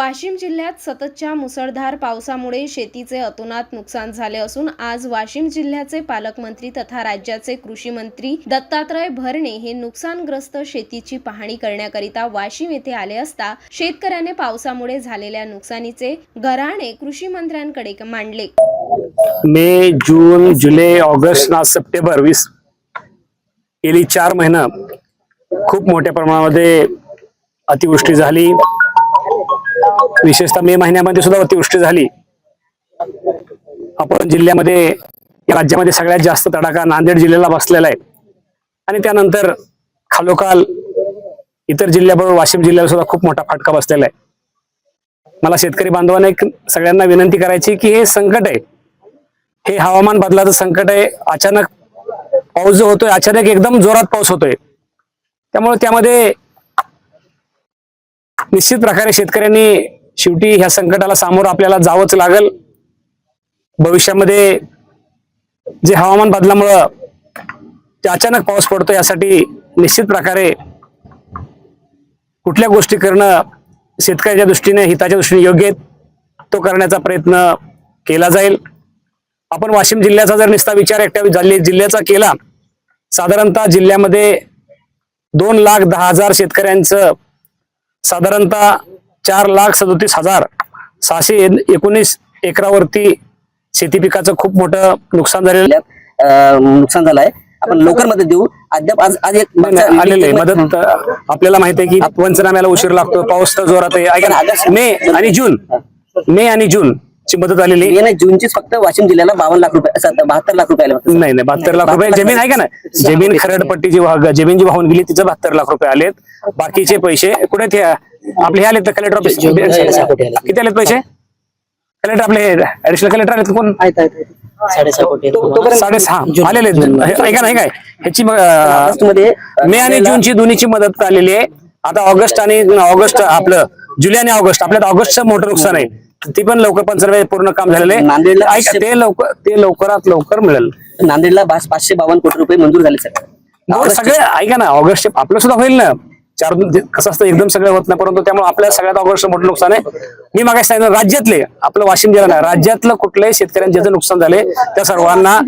वाशिम जिल्ह्यात सततच्या मुसळधार पावसामुळे शेतीचे अतोनात नुकसान झाले असून आज वाशिम जिल्ह्याचे पालकमंत्री तथा राज्याचे कृषी मंत्री दत्तात्रय भरणे हे नुकसानग्रस्त शेतीची पाहणी करण्याकरिता वाशिम येथे आले असता शेतकऱ्याने पावसामुळे झालेल्या नुकसानीचे घराणे कृषी मंत्र्यांकडे मांडले. मे जून जुलै ऑगस्ट ना सप्टेंबर वीस गेली चार महिना खूप मोठ्या प्रमाणामध्ये अतिवृष्टी झाली. विशेषतः मे महिन्यामध्ये सुद्धा अतिवृष्टी झाली. आपण जिल्ह्यामध्ये राज्यामध्ये सगळ्यात जास्त तडाखा नांदेड जिल्ह्याला बसलेला आहे. आणि त्यानंतर खालोखाल इतर जिल्ह्याबरोबर वाशिम जिल्ह्याला सुद्धा खूप मोठा फटका बसलेला आहे. मला शेतकरी बांधवांना एक सगळ्यांना विनंती करायची की हे संकट आहे. हे हवामान बदलाचं संकट आहे. अचानक पाऊस जो होतोय अचानक एकदम जोरात पाऊस होतोय. त्यामुळे त्यामध्ये निश्चित प्रकारे शेतकऱ्यांनी शेवटी ह्या संकटाला सामोरं आपल्याला जावंच लागल. भविष्यामध्ये जे हवामान बदलामुळं ते अचानक पाऊस पडतो यासाठी निश्चित प्रकारे कुठल्या गोष्टी करणं शेतकऱ्याच्या दृष्टीने हिताच्या दृष्टीने योग्य आहेत तो करण्याचा प्रयत्न केला जाईल. आपण वाशिम जिल्ह्याचा जर निस्ता विचार एकट्या जिल्ह्याचा केला साधारणतः जिल्ह्यामध्ये दोन लाख दहा हजार शेतकऱ्यांचं साधारणतः चार लाख सदोतीस हजार सहाशे एकोणीस एकरावरती शेती पिकाचं खूप मोठं नुकसान झालेलं नुकसान झालंय आपण लवकर मदत देऊ. अद्याप आज आज एक आलेलं आहे. मदत आपल्याला माहिती आहे की पंचनाम्याला उशीर लागतो पाऊस तर जोरात आहे. मे आणि जून. मे आणि जून ची मदत आलेली आहे. जूनचीच फक्त वाशिम जिल्ह्याला बावन्न लाख रुपये बहात्तर लाख रुपये. नाही नाही बहात्तर लाख रुपये. जमीन आहे का ना. जमीन खरडपट्टी जी जमीन जी वाहून गेली तिचं बहात्तर लाख रुपये आलेत. बाकीचे पैसे कुठे आपले हे आलेत कलेक्टर ऑफिस किती आलेत पैसे? कलेक्टर आपले ऍडिशनल कलेक्टर आलेत कोण? साडेसहा कोटी आलेले आहेत. हे- ऐका नाही काय? ह्याची मे आणि जूनची दोन्हीची मदत आलेली आहे? आता ऑगस्ट आणि ऑगस्ट आपलं जुलै आणि ऑगस्ट आपल्यात ऑगस्टचं मोठं नुकसान आहे. ती पण लवकर पंचनामे पूर्ण काम झालेलं आहे. नांदेडला ते लवकर ते लवकरात लवकर मिळेल. नांदेडला पाच- पाचशे बावन्न कोटी रुपये मंजूर झाले सर सगळे ऐका ना ऑगस्ट आपलं सुद्धा होईल ना. चार कसं असतं एकदम सगळं होत नाही परंतु त्यामुळे आपल्या सगळ्यात ऑगस्ट मोठं नुकसान आहे. मी मागे सांगितलं राज्यातले आपलं वाशिम जिल्हा राज्यातलं कुठल्याही शेतकऱ्यांचे जे नुकसान झाले त्या सर्वांना